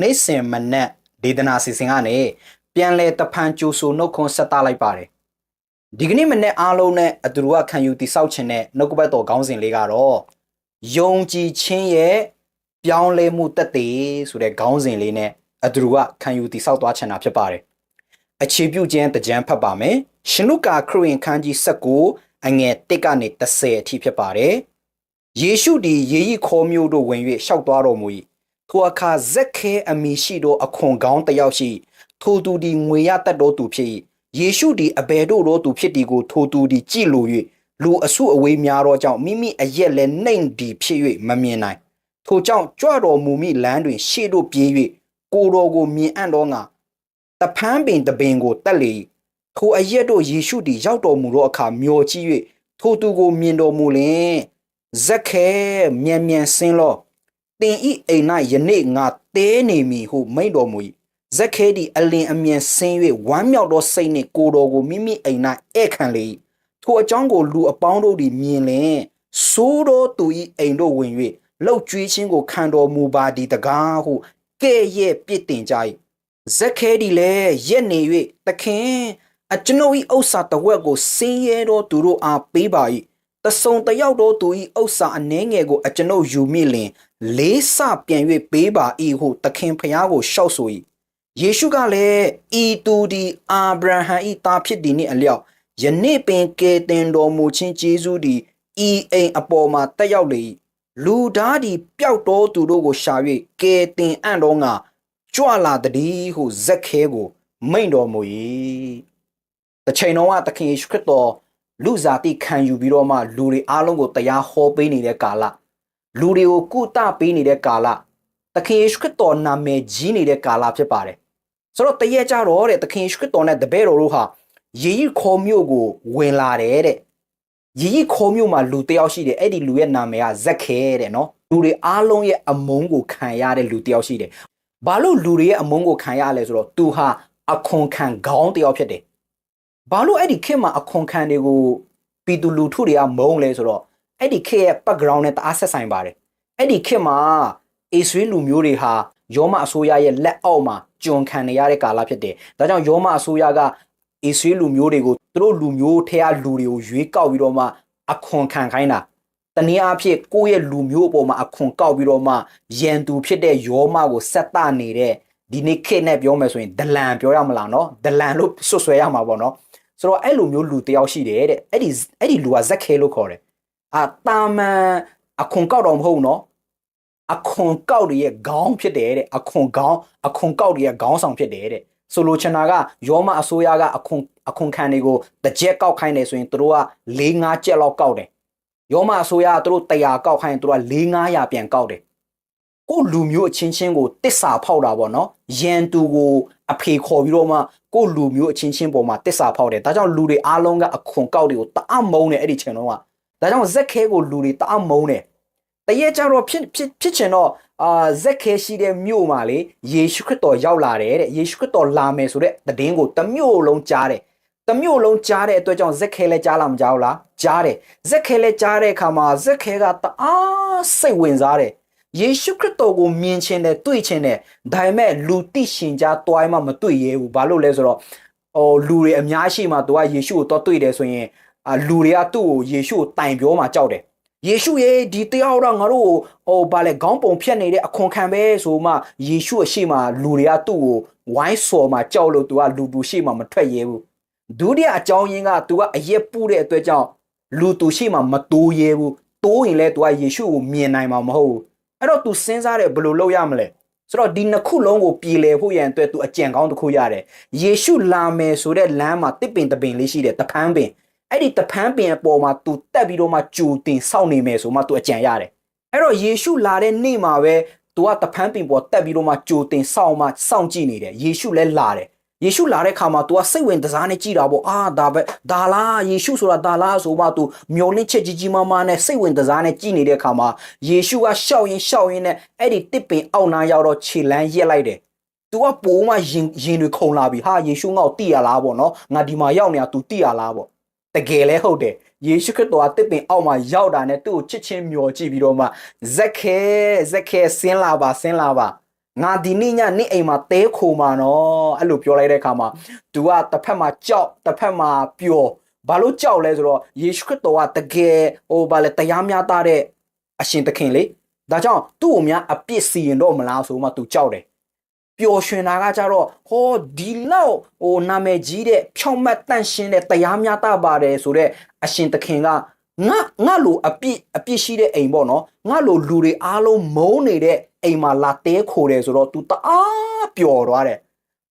နေ့စဉ်မနက်ဒေသနာစီစဉ်ကနေပြန်လဲတဖန်ကြိုဆိုနှုတ်ခွန်းဆက်သလိုက်ပါတယ်ဒီကနေ့မနေ့အားလုံးနဲ့အတူတူကခံယူတိဆောက်ခြင်းနဲ့နှုတ်ကပတ်တော်ခေါင်းစဉ်လေးကတော့ယုံကြည်ခြင်းရဲ့ပြောင်းလဲမှုတက်သေးဆိုတဲ့ခေါင်းစဉ်လေးနဲ့အတူတူကခံယူတိဆောက်သွားချင်တာဖြစ်ပါတယ်အခြေပြုခြင်းတကြံဖတ်ပါမယ်ရှင်လုကာခရစ်ဝင်ခန်းကြီး19အငယ်1ကနေ30အထိဖြစ်ပါတယ်ယေရှုသည်ယေရီခေါ်မျိုးတို့ဝင်၍ရှောက်သွားတော်မူ၏ ထိုအခါဇက်ခဲအမိရှိသောအခွန်ကောင်းတစ်ယောက်ရှိ ထိုသူသည်ငွေရတတ်တော်သူဖြစ်၏ယေရှုသည်အဘယ်တို့သောသူဖြစ်သည်ကိုထိုသူသည်ကြည်လို၍လူအစုအဝေးများသောကြောင့်မိမိအရက်လည်းနှိမ်သည်ဖြစ်၍မမြင်နိုင်ထိုကြောင့်ကြွတော်မူမိလမ်းတွင် ရှေ့တို့ပြေး၍ကိုယ်တော်ကိုမြင်အံ့သောငါတဖန်းပင်တပင်ကိုတက်လေ၏ထိုအရက်တို့ယေရှုသည်ရောက်တော်မူသောအခါမျောကြည့်၍ထိုသူကိုမြင်တော်မူလျင်ဇက်ခဲမြန်မြန်ဆင်းလော တင်ဤအိမ်၌ယနေ့ငါတဲနေမည်ဟုမိန့်တော်မူ၏ဇက်ခဲသည်အလင်အမြန်ဆင်း၍ဝမ်းမြောက်သောစိတ်နှင့်ကိုယ်တော်ကိုမိမိအိမ်၌ဧည့်ခံလေ၏ထိုအကြောင်းကိုလူအပေါင်းတို့သည်မြင်လျင်ဆိုးသောသူ၏အိမ်တို့ဝင်၍လှုပ်ကြွေးခြင်းကိုခံတော်မူပါသည်တကားဟုကဲ့ရဲ့ပြစ်တင်ကြ၏ဇက်ခဲသည်လည်းရက်နေ၍သခင်အကျွန်ုပ်၏ဥစ္စာတဝက်ကိုဆင်းရဲသောသူတို့အားပေးပါ၏ တဆုံတယောက်သောသူ၏ဥစ္စာအနှဲငယ်ကိုအကျွန်ုပ်ယူမိလျင် လေးဆပြန်၍ပေးပါ၏ဟုသခင်ဖျားကိုရှောက်ဆို၏ယေရှုကလည်းဤသူသည်အာဗြဟံ၏သားဖြစ်သည်နှင့်အလျောက်ယနေ့ပင်ကယ်တင်တော်မူခြင်းကျေးဇူးသည်ဤအိမ်အပေါ်မှာတက်ရောက်လေ၏လူသားသည်ပျောက်တော်သူတို့ကိုရှာ၍ကယ်တင်အံ့တော်ငါကြွလာတည်းဟုဇက်ခဲကို မိန့်တော်မူ၏တစ်ချိန်လုံးကသခင်ယေရှုခရစ်တော် လူစားတိခံယူပြီးတော့မှလူတွေအားလုံးကိုတရားဟောပေးနေတဲ့ကာလလူတွေကိုကုသပေးနေတဲ့ကာလသခင်ယေရှုခရစ်တော်နာမည်ကြီးနေတဲ့ကာလဖြစ်ပါတယ်ဆိုတော့တရက်ကြတော့တဲ့သခင်ယေရှုခရစ်တော်နဲ့တပည့်တော်တို့ဟာယေရီခေါ်မြို့ကိုဝင်လာတယ်တဲ့ယေရီခေါ်မြို့မှာလူတယောက်ရှိတယ်အဲ့ဒီလူရဲ့နာမည်ကဇက်ခဲတဲ့နော်လူတွေအားလုံးရဲ့အမုန်းကိုခံရတဲ့လူတယောက်ရှိတယ်ဘာလို့လူတွေရဲ့အမုန်းကိုခံရလဲဆိုတော့သူဟာအခွန်ခံခေါင်းတယောက်ဖြစ်တယ် ဘာလို့အဲ့ဒီခေတ်မှာအခွန်ခံတွေကိုပြည်သူလူထုတွေကမုန်းလဲဆိုတော့အဲ့ဒီခေတ်ရဲ့ background နဲ့တအားဆက်ဆိုင်ပါတယ်အဲ့ဒီခေတ်မှာအစ္စရေးလူမျိုးတွေဟာယောမအစိုးရရဲ့လက်အောက်မှာကျွန်ခံနေရတဲ့ကာလဖြစ်တယ်ဒါကြောင့်ယောမအစိုးရကအစ္စရေးလူမျိုးတွေကိုသူတို့လူမျိုးထဲကလူတွေကိုရွေးကောက်ပြီးတော့မှအခွန်ခံခိုင်းတာတနည်းအားဖြင့်ကိုယ့်ရဲ့လူမျိုးအပေါ်မှာအခွန်ကောက်ပြီးတော့မှရန်သူဖြစ်တဲ့ယောမကိုဆက်တနေတဲ့ဒီနေ့ခေတ်နဲ့ပြောမယ်ဆိုရင်ဒလန်ပြောရမလားနော်ဒလန်လို့ဆွဆွဲရမှာပေါ့နော် ဆိုတော့အဲ့လိုမျိုးလူတယောက်ရှိတယ်တဲ့အဲ့ဒီအဲ့ဒီလူကဇက်ခဲလို့ခေါ်တယ်အာတာမန်အခွန်ကောက်တော့မဟုတ်နော်အခွန်ကောက်တွေရဲ့ခေါင်းဖြစ်တယ်တဲ့အခွန်ခေါင်းအခွန်ကောက်တွေရဲ့ခေါင်းဆောင်ဖြစ်တယ်တဲ့ဆိုလိုချင်တာကယောမအစိုးရကအခွန်အခွန်ခံတွေကိုတစ်ကြက်ကောက်ခိုင်းတယ်ဆိုရင်တို့က၄၅ကြက်လောက်ကောက်တယ်ယောမအစိုးရကတို့100ကောက်ခိုင်းတို့က၄900ပြန်ကောက်တယ်ကိုလူမျိုးအချင်းချင်းကိုတစ္ဆာဖောက်တာပေါ့နော်ရန်သူကို အဖေခေါ်ပြီးတော့မှကိုလူမျိုးအချင်းချင်းပေါ်မှာတစ္ဆာဖောက်တယ်ဒါကြောင့်လူတွေအားလုံးကအခွန်ကောက်တွေကိုတအမုန်းတယ်အဲ့ဒီချိန်တော့ကဒါကြောင့်ဇက်ခဲကိုလူတွေတအမုန်းတယ်တရေကြတော့ဖြစ်ဖြစ်ဖြစ်ချင်တော့အာဇက်ခဲရှိတဲ့မြို့မှာလေယေရှုခရစ်တော်ရောက်လာတယ်တဲ့ယေရှုခရစ်တော်လာမယ်ဆိုတဲ့သတင်းကိုတမြို့လုံးကြားတယ်တမျိုးလုံးကြားတဲ့အတွက်ကြောင့်ဇက်ခဲလဲကြားလာမကြားဘူးလားကြားတယ်ဇက်ခဲလဲကြားတဲ့အခါမှာဇက်ခဲကတအားစိတ်ဝင်စားတယ် ယေရှုခရစ်တော်ကိုမြင်ခြင်းနဲ့တွေ့ခြင်းနဲ့ဒါပေမဲ့လူသိရှင်ကြားတွိုင်းမှမတွေ့ရဘူးဘာလို့လဲဆိုတော့ဟိုလူတွေအများရှိမှသူကယေရှုကိုတော့တွေ့တယ်ဆိုရင်အာလူတွေကသူ့ကိုယေရှုကိုတိုင်ပြောမှကြောက်တယ်ယေရှုရဲ့ဒီတရားတော့ငါတို့ဟိုဗာလဲခေါင်းပုံဖြတ်နေတဲ့အခွန်ခံပဲဆိုမှယေရှုအရှိမလူတွေကသူ့ကိုဝိုင်းစော်မှကြောက်လို့သူကလူသူရှိမှမထွက်ရဲဘူးဒုတိယအကြောင်းရင်းက तू ကအရက်ပူတဲ့အတွက်ကြောင့်လူသူရှိမှမတိုးရဲဘူးတိုးရင်လဲ तू ကယေရှုကိုမြင်နိုင်မှာမဟုတ်ဘူး အဲ့တော့ तू စဉ်းစားတယ်ဘယ်လိုလုပ်ရမလဲဆိုတော့ဒီနှစ်ခုလုံးကိုပြည်လည်ဖို့ရန်အတွက် तू အကြံကောင်းတစ်ခုရတယ်ယေရှုလာမယ်ဆိုတဲ့လမ်းမှာတစ်ပင်တပင်လေးရှိတယ်တဖန်းပင်အဲ့ဒီတဖန်းပင်အပေါ်မှာ तू တက်ပြီးတော့မှကြိုတင်စောင့်နေမယ်ဆိုမှ तू အကြံရတယ်အဲ့တော့ယေရှုလာတဲ့နေ့မှာပဲ तू ကတဖန်းပင်ပေါ်တက်ပြီးတော့မှကြိုတင်စောင့်မှစောင့်ကြည့်နေတယ်ယေရှုလည်းလာတယ် ယေရှုလာတဲ့ခါမှာ तू ကစိတ်ဝင်တစားနဲ့ကြည်တာပေါ့အာဒါပဲဒါလားယေရှုဆိုတာဒါလားဆိုမှ तू မျောလင့်ချက်ကြီးကြီးမားမားနဲ့စိတ်ဝင်တစားနဲ့ကြည်နေတဲ့ခါမှာယေရှုကရှောက်ရင်ရှောက်ရင်နဲ့အဲ့ဒီတစ်ပင်အောက်နားရောက်တော့ခြေလန်းရက်လိုက်တယ် तू ကပိုးမှရင်ရင်တွေခုန်လာပြီဟာယေရှုငါ့ကိုတိရလားပေါ့နော်ငါဒီမှာရောက်နေတာ तू တိရလားပေါ့တကယ်လဲဟုတ်တယ်ယေရှုခရစ်တော်ကတစ်ပင်အောက်မှာရောက်တာနဲ့သူ့ကိုချစ်ချင်းမျှော်ကြည့်ပြီးတော့မှဇက်ခဲဇက်ခဲဆင်းလာပါဆင်းလာပါ ငါဒီနေ့ညနေ့အိမ်မှာတဲခိုမှာနော်အဲ့လိုပြောလိုက်တဲ့အခါမှာသူကတစ်ဖက်မှာကြောက်တစ်ဖက်မှာပျော်ဘာလို့ကြောက်လဲဆိုတော့ယေရှုခရစ်တော်ကတကယ်ဟိုဗာလဲတရားများသားတဲ့အရှင်သခင်လေဒါကြောင့်သူ့ကိုများအပြစ်စီရင်တော့မလားဆိုမှသူကြောက်တယ်ပျော်ရွှင်တာကကြတော့ဟောဒီလောက်ဟိုနာမည်ကြီးတဲ့ဖြောင့်မတ်တန့်ရှင်းတဲ့တရားများသားပါတယ်ဆိုတော့အရှင်သခင်ကငါငါလိုအပြစ်အပြစ်ရှိတဲ့အိမ်ပေါ့နော်ငါလိုလူတွေအားလုံးမုန်းနေတဲ့ အိမ်မှာလာတဲခိုတယ်ဆိုတော့ तू တအားပျော်သွားတယ်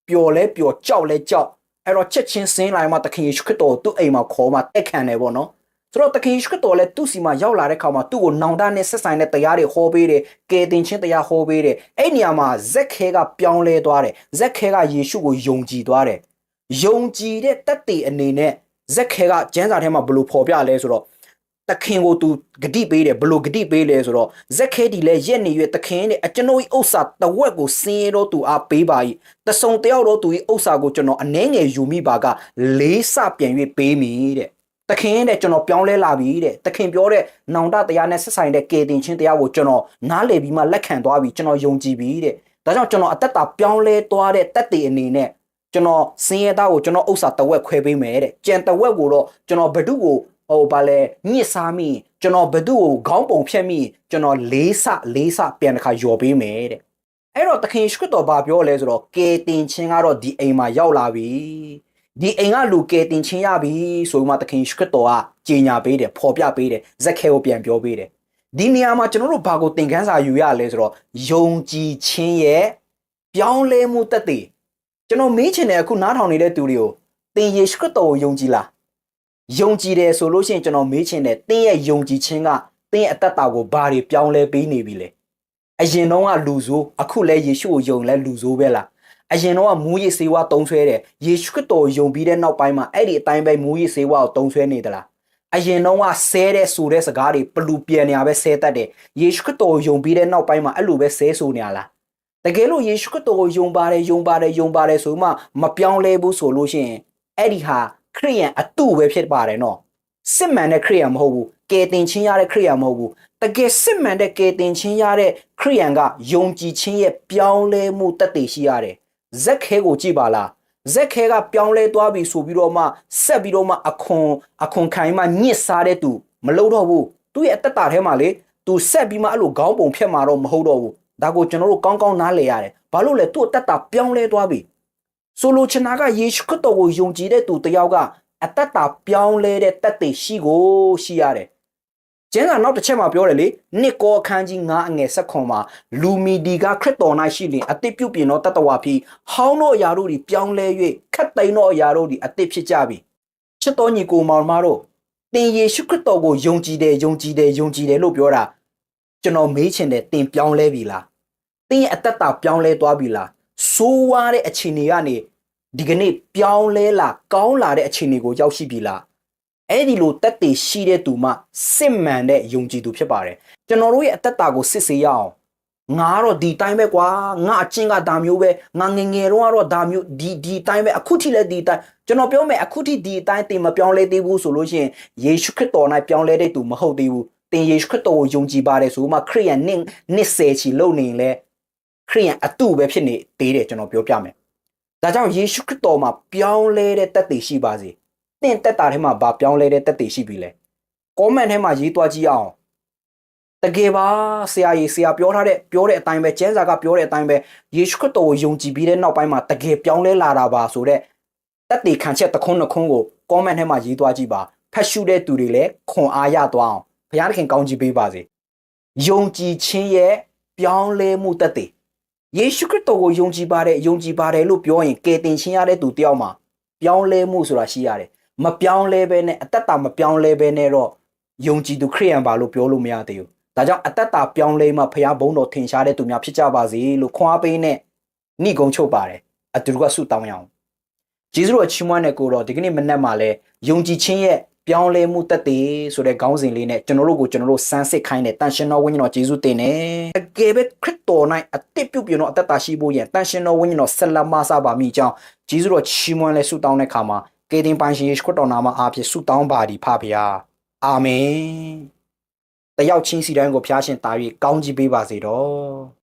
ပျော်လဲပျော်ကြောက်လဲကြောက်အဲ့တော့ချက်ချင်းစင်းလာမှတခင်ယေရှုခရစ်တော်သူ့အိမ်မှာခေါ်မှတက်ခံတယ်ပေါ့နော်ဆိုတော့တခင်ယေရှုခရစ်တော်လည်းသူ့စီမှာရောက်လာတဲ့ခါမှာသူ့ကိုနောင်တနဲ့ဆက်ဆိုင်တဲ့တရားတွေဟောပေးတယ်ကယ်တင်ခြင်းတရားဟောပေးတယ်အဲ့နေရာမှာဇက်ခဲကပြောင်းလဲသွားတယ်ဇက်ခဲကယေရှုကိုယုံကြည်သွားတယ်ယုံကြည်တဲ့တက်တေအနေနဲ့ဇက်ခဲကကျမ်းစာထဲမှာဘယ်လိုဖော်ပြလဲဆိုတော့ တခင်ကိုသူဂတိပေးတယ်ဘလို့ဂတိပေးလဲဆိုတော့ဇက်ခဲဒီလဲရက်နေရွယ်တခင်နဲ့အကျွန်ုပ်၏ဥစ္စာတဝက်ကိုစင်းရတော့သူအားပေးပါ၏တဆုံတယောက်တော့သူ၏ဥစ္စာကိုကျွန်တော်အနှဲငယ်ယူမိပါကလေးစပြန်၍ပေးမိတဲ့တခင်တဲ့ကျွန်တော်ပြောင်းလဲလာပြီတဲ့တခင်ပြောတဲ့နောင်တတရားနဲ့ဆက်ဆိုင်တဲ့ကေတင်ချင်းတရားကိုကျွန်တော်နားလည်ပြီးမှလက်ခံသွားပြီကျွန်တော်ယုံကြည်ပြီတဲ့ဒါကြောင့်ကျွန်တော်အသက်တာပြောင်းလဲသွားတဲ့တက်တည်အနေနဲ့ကျွန်တော်စင်ရသားကိုကျွန်တော်ဥစ္စာတဝက်ခွဲပေးမယ်တဲ့ကြံတဝက်ကိုတော့ကျွန်တော်ဘဒုကို ဟိုဗာလဲညစ်စားမိကျွန်တော်ဘသူ့ကိုခေါင်းပုံဖြတ်မိကျွန်တော်လေးဆလေးဆပြန်တစ်ခါယော်ပေးမယ်တဲ့အဲ့တော့တခင်ရှုတော်ဘာပြောလဲဆိုတော့ကေတင်ချင်းကတော့ဒီအိမ်မှာရောက်လာပြီဒီအိမ်ကလူကေတင်ချင်းရပြီဆိုမှတခင်ရှုတော်ကကြေညာပေးတယ်ဖော်ပြပေးတယ်ဇက်ခဲကိုပြန်ပြောပေးတယ်ဒီနေရာမှာကျွန်တော်တို့ဘာကိုသင်ခန်းစာယူရလဲဆိုတော့ယုံကြည်ခြင်းရဲ့ပြောင်းလဲမှုတက်တည်ကျွန်တော်မေးချင်တယ်အခုနားထောင်နေတဲ့သူတွေကိုသင်ယေရှုခရစ်တော်ကိုယုံကြည်လား ယုံကြည်တယ်ဆိုလို့ရှိရင်ကျွန်တော်မေးချင်တယ်တင်းရဲ့ယုံကြည်ခြင်းကတင်းရဲ့အသက်တာကိုဘာတွေပြောင်းလဲပေးနေပြီလဲအရင်တော့ကလူဆိုးအခုလဲယေရှုကိုယုံလဲလူဆိုးပဲလားအရင်တော့ကမူးယစ်ဆေးဝါးတုံးဆွဲတယ်ယေရှုခရစ်တော်ယုံပြီးတဲ့နောက်ပိုင်းမှာအဲ့ဒီအတိုင်းပဲမူးယစ်ဆေးဝါးကိုတုံးဆွဲနေသလားအရင်တော့ကဆဲတဲ့ဆိုတဲ့စကားတွေပလူပြန်နေရပဲဆဲတတ်တယ်ယေရှုခရစ်တော်ယုံပြီးတဲ့နောက်ပိုင်းမှာအဲ့လိုပဲဆဲဆိုနေရလားတကယ်လို့ယေရှုခရစ်တော်ကိုယုံပါတယ်ယုံပါတယ်ယုံပါတယ်ဆိုမှမပြောင်းလဲဘူးဆိုလို့ရှိရင်အဲ့ဒီဟာ ခရိယန်အတုပဲဖြစ်ပါတယ်နော်စစ်မှန်တဲ့ခရိယန်မဟုတ်ဘူးကယ်တင်ခြင်းရတဲ့ခရိယန်မဟုတ်ဘူးတကယ်စစ်မှန်တဲ့ကယ်တင်ခြင်းရတဲ့ခရိယန်ကယုံကြည်ခြင်းရဲ့ပြောင်းလဲမှုတတ်သိရှိရတယ်ဇက်ခဲကိုကြည့်ပါလားဇက်ခဲကပြောင်းလဲသွားပြီဆိုပြီးတော့မှဆက်ပြီးတော့မှအခွန်အခွန်ခိုင်းမှညစ်စားတဲ့သူမလုပ်တော့ဘူးသူ့ရဲ့အသက်တာထဲမှာလေသူဆက်ပြီးမှအဲ့လိုခေါင်းပုံဖြတ်မှာတော့မဟုတ်တော့ဘူးဒါကိုကျွန်တော်တို့ကောင်းကောင်းနားလည်ရတယ်ဘာလို့လဲသူ့အသက်တာပြောင်းလဲသွားပြီ ဆိုလိုချင်တာကယေရှုခရစ်တော်ကိုယုံကြည်တဲ့သူတယောက်ကအသက်တာပြောင်းလဲတဲ့တက်တဲ့ရှိကိုရှိရတယ်။ကျမ်းစာနောက်တစ်ချက်မှာပြောတယ်လေနှစ်ကောအခန်းကြီး9အငယ်ဆက်ခွန်မှာလူမီဒီကခရစ်တော်၌ရှိလင်အသစ်ပြုပြင်သောတတ္တဝါဖြစ်ဟောင်းသောအရာတို့သည်ပြောင်းလဲ၍ခတ်သိမ်းသောအရာတို့သည်အသစ်ဖြစ်ကြပြီ။ချစ်တော်ညီကိုမောင်မတို့သင်ယေရှုခရစ်တော်ကိုယုံကြည်တယ်ယုံကြည်တယ်ယုံကြည်တယ်လို့ပြောတာကျွန်တော်မေးချင်တယ်သင်ပြောင်းလဲပြီလား။သင်ရဲ့အသက်တာပြောင်းလဲသွားပြီလား။ ဆိုးဝါးတဲ့အခြေအနေကနေဒီကနေ့ပြောင်းလဲလာကောင်းလာတဲ့အခြေအနေကိုရောက်ရှိပြီလားအဲ့ဒီလိုတက်တည်ရှိတဲ့သူမှစစ်မှန်တဲ့ယုံကြည်သူဖြစ်ပါတယ်ကျွန်တော်တို့ရဲ့အသက်တာကိုစစ်ဆေးရအောင်ငါတော့ဒီတိုင်းပဲကွာငါအချင်းကဒါမျိုးပဲငါငငယ်တော့ကတော့ဒါမျိုးဒီဒီတိုင်းပဲအခုထိလည်းဒီတိုင်းကျွန်တော်ပြောမယ်အခုထိဒီတိုင်းတင်မပြောင်းလဲသေးဘူးဆိုလို့ရှိရင်ယေရှုခရစ်တော်၌ပြောင်းလဲတဲ့သူမဟုတ်သေးဘူးတင်ယေရှုခရစ်တော်ကိုယုံကြည်ပါတယ်ဆိုမှခရိယန်နင့်နှစ်ဆယ်ချီလုံနေရင်လဲ ခရိယန်အတုပဲဖြစ်နေသေးတယ်ကျွန်တော်ပြောပြမယ်ဒါကြောင့်ယေရှုခရစ်တော်မှာပြောင်းလဲတဲ့တက်တည်ရှိပါစေ။တင့်တက်တာထဲမှာဘာပြောင်းလဲတဲ့တက်တည်ရှိပြီလဲ။ comment ထဲမှာရေးသွားကြည့်အောင်။တကယ်ပါဆရာကြီးဆရာပြောထားတဲ့ပြောတဲ့အတိုင်းပဲကျမ်းစာကပြောတဲ့အတိုင်းပဲယေရှုခရစ်တော်ကိုယုံကြည်ပြီးတဲ့နောက်ပိုင်းမှာတကယ်ပြောင်းလဲလာတာပါဆိုတော့တက်တည်ခံချက်တခွန်းနှခွန်းကို comment ထဲမှာရေးသွားကြည့်ပါ။ဖတ်ရှုတဲ့သူတွေလည်းခွန်အားရသွားအောင်ဘုရားသခင်ကောင်းချီးပေးပါစေ။ယုံကြည်ခြင်းရဲ့ပြောင်းလဲမှုတက်တည် ယေရှုခရစ်တော်ကိုယုံကြည်ပါတယ်ယုံကြည်ပါတယ်လို့ပြောရင်ကယ်တင်ခြင်းရတဲ့သူတယောက်မှာပြောင်းလဲမှုဆိုတာရှိရတယ်မပြောင်းလဲဘဲနဲ့အသက်တာမပြောင်းလဲဘဲနဲ့တော့ယုံကြည်သူခရိယန်ပါလို့ပြောလို့မရသေးဘူးဒါကြောင့်အသက်တာပြောင်းလဲမှဖခင်ဘုန်းတော်ထင်ရှားတဲ့သူများဖြစ်ကြပါစေလို့ခွန်အားပေးနဲ့ဏိကုံချုပ်ပါတယ်အတူတူကဆုတောင်းရအောင်ဂျေဇုတော်ချီးမွမ်းတဲ့ကိုတော့ဒီကနေ့မနက်မှာလဲယုံကြည်ခြင်းရဲ့ ပြောင်းလဲမှုတက်တည်ဆိုတဲ့ခေါင်းစဉ်လေးနဲ့ကျွန်တော်တို့ကိုကျွန်တော်တို့စမ်းစစ်ခိုင်းတဲ့တန်ရှင်တော်ဝိညာဉ်တော်ယေရှုတင်တယ်။တကယ်ပဲခရစ်တော်၌အသက်ပြုပြင်တော်အသက်တာရှိဖို့ရန်တန်ရှင်တော်ဝိညာဉ်တော်ဆက်လက်မဆပါမိကြောင်းယေရှုတော်ချီးမွမ်းလဲဆုတောင်းတဲ့အခါမှာကေတင်ပိုင်ရှင်ယေရှုခရစ်တော်နာမအားဖြင့်ဆုတောင်းပါသည်ဖပါဗျာ။အာမင်။တယောက်ချင်းစီတိုင်းကိုဖျားရှင်တာ၍ကောင်းကြီးပေးပါစေတော့။